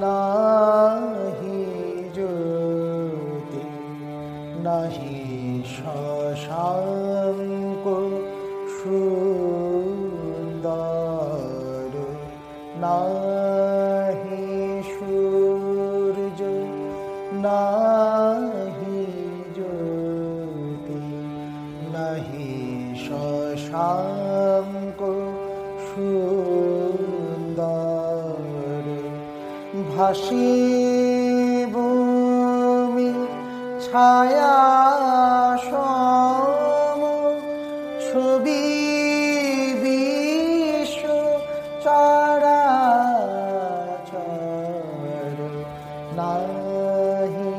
না ভাসি ভূমি ছায়া সম ছবি বিশ্ব চরা নাহি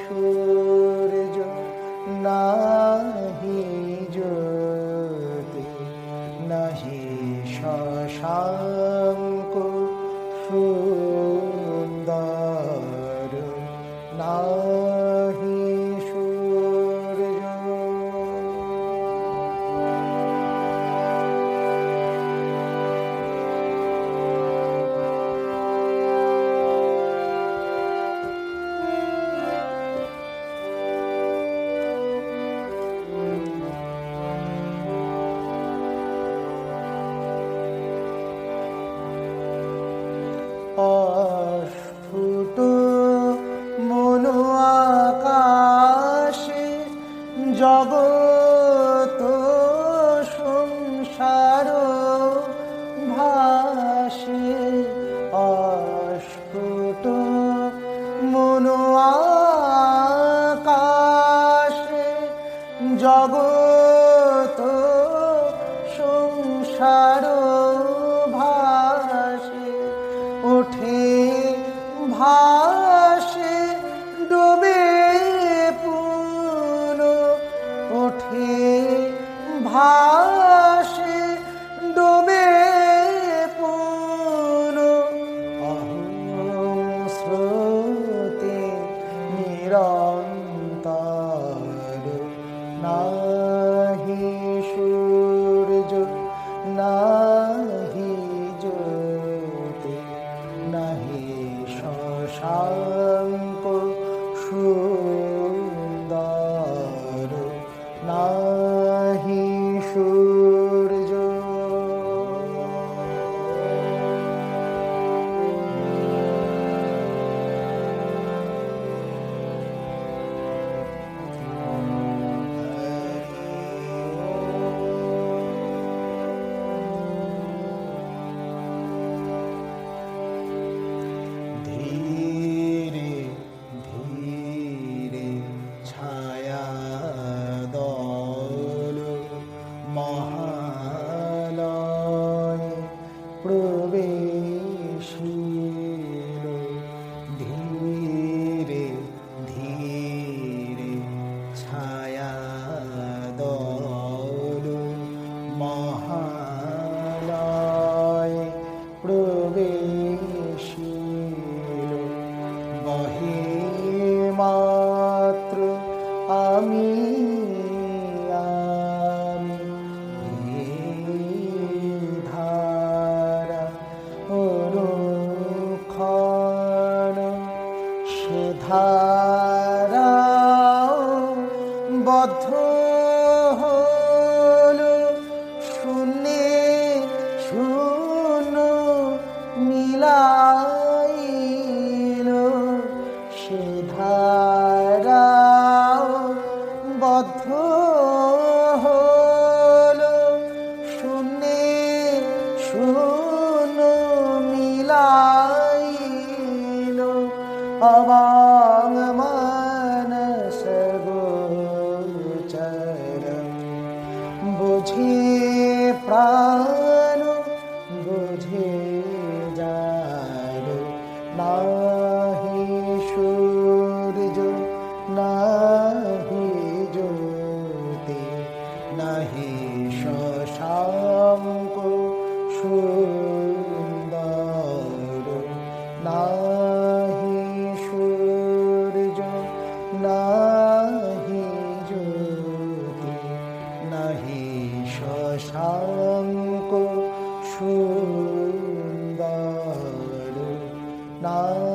সূর্য নাহি জ্যোতি নাহি শশাঙ্ক সূর্য তুষারো ভাসে ওঠে ভাসে ডোবে পুন ওঠে ভাসে ডোবে পুন। স্রোতে নিরন্তর না হারা বদ্ধ হলো শুনে শুনো মিলাইল সে ধারাও বদ্ধ হলো শুনে শুনো মিলা অবা সুন্দর নাহি সূর্য নাহি জ্যোতি নাহি শশাঙ্ক সুন্দর না